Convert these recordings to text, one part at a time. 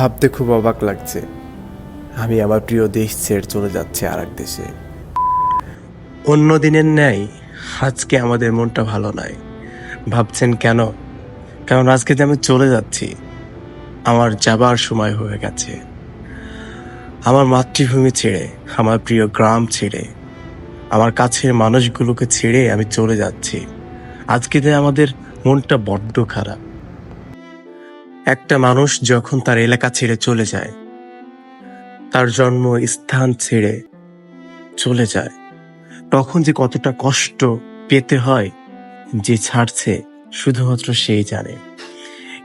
ভাবতে খুব অবাক লাগছে। আমি আমার প্রিয় দেশ ছেড়ে চলে যাচ্ছি আর এক দেশে। অন্য দিনের ন্যায়, আজকে আমাদের মনটা ভালো নাই। ভাবছেন কেন? কারণ আজকে যে আমি চলে যাচ্ছি, আমার যাবার সময় হয়ে গেছে। আমার মাতৃভূমি ছেড়ে, আমার প্রিয় গ্রাম ছেড়ে, আমার কাছের মানুষগুলোকে ছেড়ে আমি চলে যাচ্ছি। আজকে যে আমাদের মনটা বড্ড খারাপ। একটা মানুষ যখন তার এলাকা ছেড়ে চলে যায়, তার জন্ম স্থান ছেড়ে চলে যায়, তখন যে কতটা কষ্ট পেতে হয়, যে ছাড়ছে, শুধুমাত্র সেই জানে।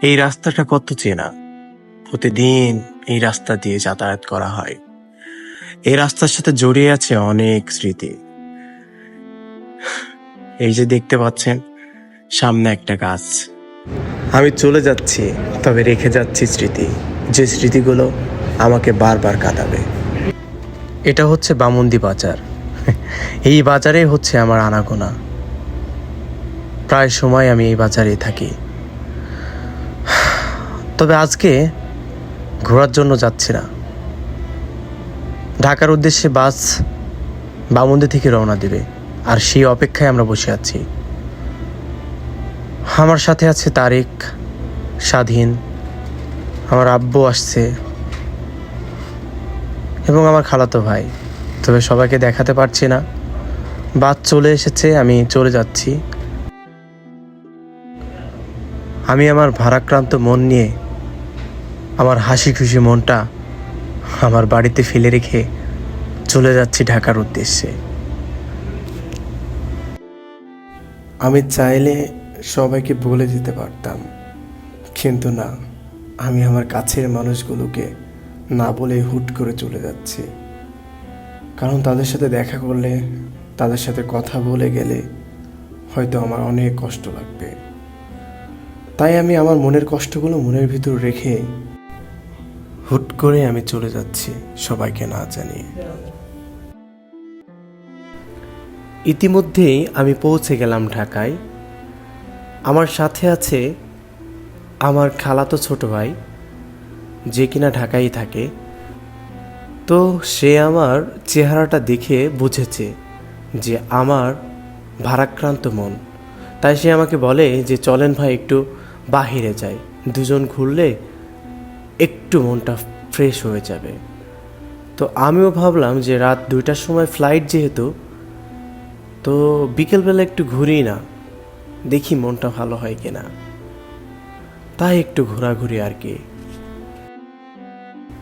এই রাস্তাটা কত চেনা। প্রতিদিন এই রাস্তা দিয়ে যাতায়াত করা হয়। এই রাস্তার সাথে জড়িয়ে আছে অনেক স্মৃতি। এই যে দেখতে পাচ্ছেন, সামনে একটা গাছ। আমি চলে যাচ্ছি, তবে রেখে যাচ্ছি স্মৃতি। যে স্মৃতিগুলো আমাকে বারবার কাঁদাবে। এটা হচ্ছে বামন্দি বাজার। এই বাজারে হচ্ছে আমার আনাগোনা। প্রায় সময় আমি এই বাজারেই থাকি। তবে আজকে ঘোরার জন্য যাচ্ছি না। ঢাকার উদ্দেশ্যে বাস বামন্দি থেকে রওনা দেবে, আর সেই অপেক্ষায় আমরা বসে আছি। আমার সাথে আছে তারিক, স্বাধীন। আমার আব্বু আসছে। এবং আমার খালাতো ভাই। তবে সবাইকে দেখাতে পারছি না। বাদ চলে এসেছে, আমি চলে যাচ্ছি। আমি আমার ভারাক্রান্ত মন নিয়ে, আমার হাসি খুশি মনটা আমার বাড়িতে ফেলে রেখে চলে যাচ্ছি ঢাকার উদ্দেশ্যে। আমি চাইলে সবাইকে বলে দিতে পারতাম। কিন্তু না, আমি আমার কাছের মানুষগুলোকে না বলে হুট করে চলে যাচ্ছি। কারণ তাদের সাথে দেখা করলে, তাদের সাথে কথা বলে গেলে হয়তো আমার অনেক কষ্ট লাগবে। তাই আমি আমার মনের কষ্টগুলো মনের ভিতর রেখে হুট করে আমি চলে যাচ্ছি সবাইকে না জানিয়ে। ইতিমধ্যেই আমি পৌঁছে গেলাম ঢাকায়। আমার সাথে আছে আমার খালাতো ছোট ভাই, যে কিনা ঢাকায় থাকে। তো সে আমার চেহারাটা দেখে বুঝেছে যে আমার ভারাক্রান্ত মন। তাই সে আমাকে বলে যে, চলেন ভাই, একটু বাহিরে যাই। দুজন ঘুরলে একটু মনটা ফ্রেশ হয়ে যাবে। তো আমিও ভাবলাম যে, রাত দুইটার সময় ফ্লাইট যেহেতু, তো বিকেলবেলা একটু ঘুরি না। দেখি মনটা ভালো হয় কিনা। তাই একটু ঘোরাঘুরি আর কি।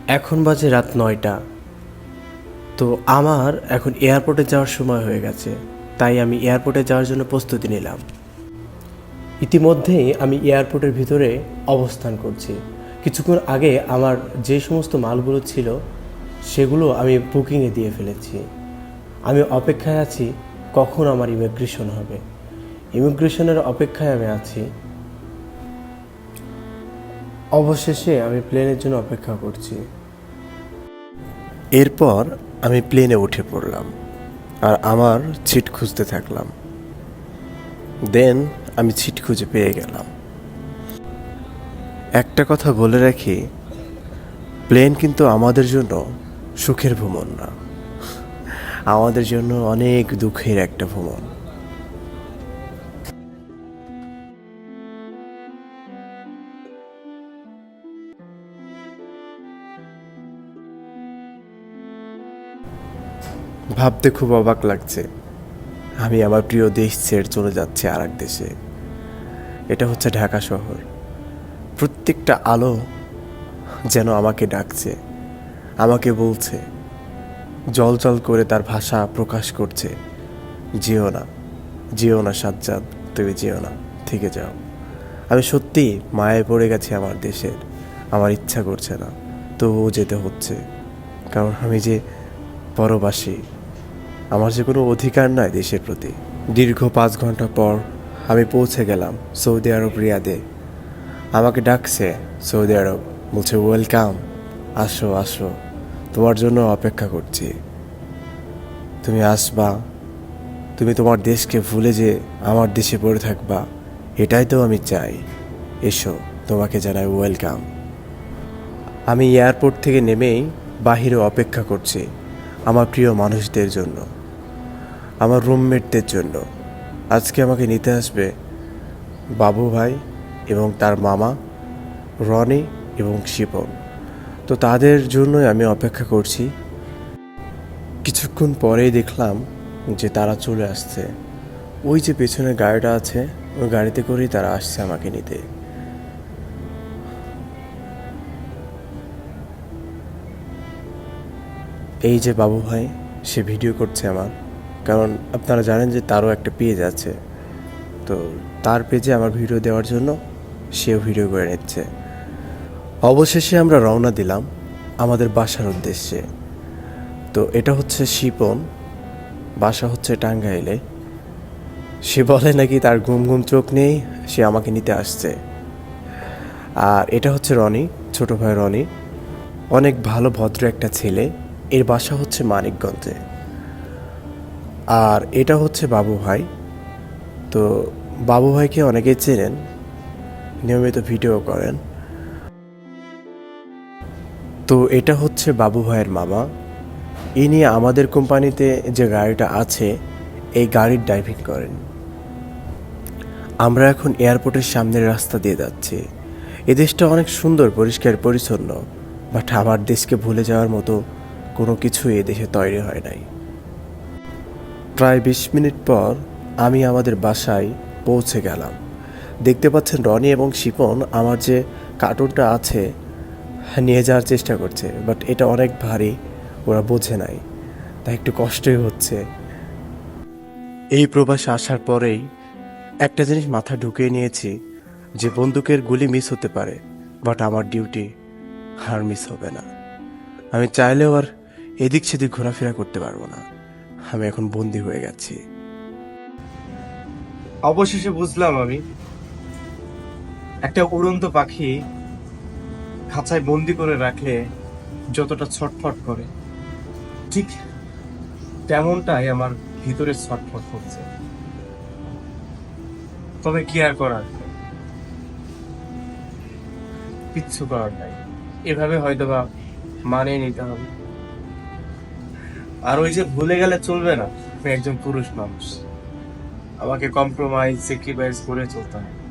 এখন বাজে রাত নয়টা। তো আমার এখন এয়ারপোর্টে যাওয়ার সময় হয়ে গেছে। তাই আমি এয়ারপোর্টে যাওয়ার জন্য প্রস্তুতি নিলাম। ইতিমধ্যেই আমি এয়ারপোর্টের ভিতরে অবস্থান করছি। কিছুক্ষণ আগে আমার যে সমস্ত মালগুলো ছিল, সেগুলো আমি বুকিংয়ে দিয়ে ফেলেছি। আমি অপেক্ষায় আছি কখন আমার ইমিগ্রেশন হবে। ইমিগ্রেশনের অপেক্ষায় আমি আছি। অবশেষে আমি প্লেনের জন্য অপেক্ষা করছি। এরপর আমি প্লেনে উঠে পড়লাম আর আমার ছিট খুঁজতে থাকলাম। দেন আমি ছিট খুঁজে পেয়ে গেলাম। একটা কথা বলে রাখি, প্লেন কিন্তু আমাদের জন্য সুখের ভ্রমণ না। আমাদের জন্য অনেক দুঃখের একটা ভ্রমণ। ভাবতে খুব অবাক লাগছে। আমি আমার প্রিয় দেশ ছেড়ে চলে যাচ্ছি আর এক দেশে। এটা হচ্ছে ঢাকা শহর। প্রত্যেকটা আলো যেন আমাকে ডাকছে, আমাকে বলছে, জল জল করে তার ভাষা প্রকাশ করছে। যেও না যেও না সাজ্জাদ, তুমি যেও না, থেকে যাও। আমি সত্যি মায়ে পড়ে গেছি আমার দেশের। আমার ইচ্ছা করছে না, তবুও যেতে হচ্ছে। কারণ আমি যে পরবাসী আমার যে কোনো অধিকার নাই দেশের প্রতি। দীর্ঘ পাঁচ ঘণ্টা পর আমি পৌঁছে গেলাম সৌদি আরব রিয়াদে। আমাকে ডাকছে, সৌদি আরব, বলছে, ওয়েলকাম, আসো আসো, তোমার জন্য অপেক্ষা করছি। তুমি আসবা, তুমি তোমার দেশকে ভুলে যে আমার দেশে পড়ে থাকবা, এটাই তো আমি চাই। এসো, তোমাকে জানাই ওয়েলকাম। আমি এয়ারপোর্ট থেকে নেমেই বাহিরে অপেক্ষা করছি। আমার প্রিয় মানুষদের জন্য, আমার রুমমেটদের জন্য। আজকে আমাকে নিতে আসবে বাবু ভাই এবং তার মামা, রনি এবং শিপন। তো তাদের জন্যই আমি অপেক্ষা করছি। কিছুক্ষণ পরেই দেখলাম যে তারা চলে আসছে। ওই যে পেছনে গাড়িটা আছে, ওই গাড়িতে করেই তারা আসছে আমাকে নিতে। এই যে বাবু ভাই, সে ভিডিও করছে আমার। কারণ আপনারা জানেন যে তারও একটা পেজ আছে। তো তার পেজে আমার ভিডিও দেওয়ার জন্য সেও ভিডিও করে নিচ্ছে। অবশেষে আমরা রওনা দিলাম আমাদের বাসার উদ্দেশ্যে। তো এটা হচ্ছে শিপন, বাসা হচ্ছে টাঙ্গাইলে। সে বলে নাকি তার ঘুম ঘুম চোখ নেই, সে আমাকে নিতে আসছে। আর এটা হচ্ছে রনি, ছোট ভাই রনি। অনেক ভালো, ভদ্র একটা ছেলে। এর বাসা হচ্ছে মানিকগঞ্জে। আর এটা হচ্ছে বাবু ভাই। তো বাবু ভাইকে অনেকেই চেনেন, নিয়মিত ভিডিও করেন। তো এটা হচ্ছে বাবু ভাইয়ের মামা। ইনি আমাদের কোম্পানিতে যে গাড়িটা আছে, এই গাড়ির ড্রাইভিং করেন। আমরা এখন এয়ারপোর্টের সামনের রাস্তা দিয়ে যাচ্ছি। এ দেশটা অনেক সুন্দর, পরিষ্কার, পরিচ্ছন্ন। বাট আমার দেশকে ভুলে যাওয়ার মতো কোনো কিছু এ দেশে তৈরি হয় নাই। প্রায় বিশ মিনিট পর আমি আমাদের বাসায় পৌঁছে গেলাম। দেখতে পাচ্ছেন রনি এবং শিপন আমার যে কার্টুনটা আছে, নিয়ে যাওয়ার চেষ্টা করছে বাট এটা অনেক ভারী, ওরা বোঝে নাই, তাই একটু কষ্টই হচ্ছে। এই প্রবাসে আসার পরেই একটা জিনিস মাথা ঢুকিয়ে নিয়েছি, যে বন্দুকের গুলি মিস হতে পারে বাট আমার ডিউটি আর মিস হবে না। আমি চাইলেও আর এদিক সেদিক ঘোরাফেরা করতে পারব না। আমি এখন বন্দি হয়ে গেছি। অবশেষে বুঝলাম আমি, একটা উড়ন্ত পাখি খাঁচায় বন্দি করে রাখলে যতটা ছটফট করে, ঠিক তেমনটাই আমার ভিতরে ছটফট করছে। তবে কি আর করার? কিচ্ছু করার নাই। এভাবে হয়তো বা মানিয়ে নিতে হবে। আর ওই যে ভুলে গেলে চলবে না আমি একজন পুরুষ মানুষ। আমাকে কম্প্রোমাইজ স্যাক্রিফাইস করে চলতে হবে।